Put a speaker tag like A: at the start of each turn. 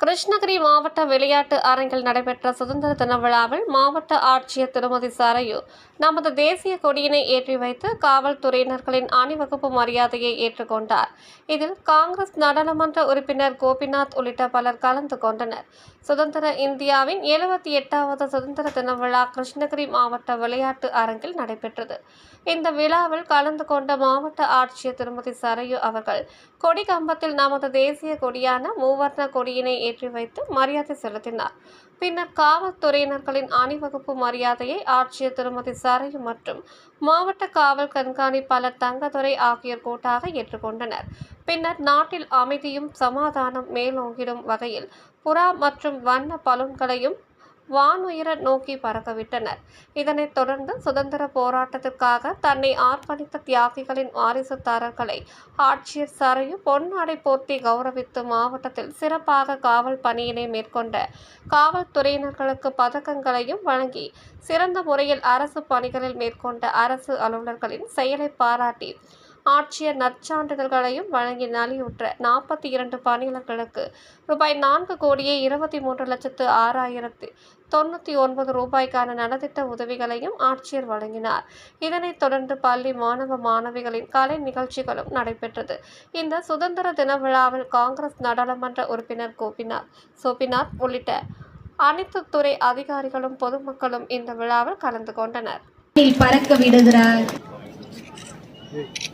A: கிருஷ்ணகிரி மாவட்ட விளையாட்டு அரங்கில் நடைபெற்ற சுதந்திர தின விழாவில் மாவட்ட ஆட்சியர் திருமதி சரையு நமது தேசிய கொடியினை ஏற்றி வைத்து காவல்துறையினர்களின் அணிவகுப்பு மரியாதையை ஏற்றுக்கொண்டார். இதில் காங்கிரஸ் நாடாளுமன்ற உறுப்பினர் கோபிநாத் உள்ளிட்ட பலர் கலந்து கொண்டனர். சுதந்திர இந்தியாவின் எழுபத்தி எட்டாவது சுதந்திர தின விழா கிருஷ்ணகிரி மாவட்ட விளையாட்டு அரங்கில் நடைபெற்றது. இந்த விழாவில் கலந்து கொண்ட மாவட்ட ஆட்சியர் திருமதி சரையு அவர்கள் கொடி கம்பத்தில் நமது தேசிய கொடியான மூவர்ண கொடியினை ஏற்றி வைத்து மரியாதை செலுத்தினார். பின்னர் காவல்துறையினர்களின் அணிவகுப்பு மரியாதையை ஆட்சியர் திருமதி சரையு மற்றும் மாவட்ட காவல் கண்காணிப்பாளர் தங்கதுரை ஆகியோர் கூட்டாக ஏற்றுக்கொண்டனர். பின்னர் நாட்டில் அமைதியும் சமாதானம் மேலோங்கிடும் வகையில் புறா மற்றும் வண்ண பலூன்களையும் வானுயர நோக்கி பறக்கவிட்டனர் இதனைத் தொடர்ந்து சுதந்திர போராட்டத்திற்காக தன்னை ஆர்ப்பணித்த தியாகிகளின் வாரிசுதாரர்களை ஆட்சியர் சரையு பொன்னாடை போர்த்தி கௌரவித்து மாவட்டத்தில் சிறப்பாக காவல் பணியினை மேற்கொண்ட காவல்துறையினர்களுக்கு பதக்கங்களையும் வழங்கி சிறந்த முறையில் அரசு பணிகளில் மேற்கொண்ட அரசு அலுவலர்களின் செயலை பாராட்டி ஆட்சியர் நற்சான்றிதழ்களையும் வழங்கி நலிவுற்ற நாற்பத்தி இரண்டு பணியாளர்களுக்கு ரூபாய் நான்கு கோடியே இருபத்தி மூன்று லட்சத்து ஆறாயிரத்து தொண்ணூற்றி ஒன்பது ரூபாய்க்கான நலத்திட்ட உதவிகளையும் ஆட்சியர் வழங்கினார். இதனைத் தொடர்ந்து பள்ளி மாணவ மாணவிகளின் கலை நிகழ்ச்சிகளும் நடைபெற்றது. இந்த சுதந்திர தின விழாவில் காங்கிரஸ் நாடாளுமன்ற உறுப்பினர் கோபிநாத் சோபிநாத் உள்ளிட்ட அனைத்து துறை அதிகாரிகளும் பொதுமக்களும் இந்த விழாவில் கலந்து கொண்டனர்.
B: பறக்க விடுகிறார்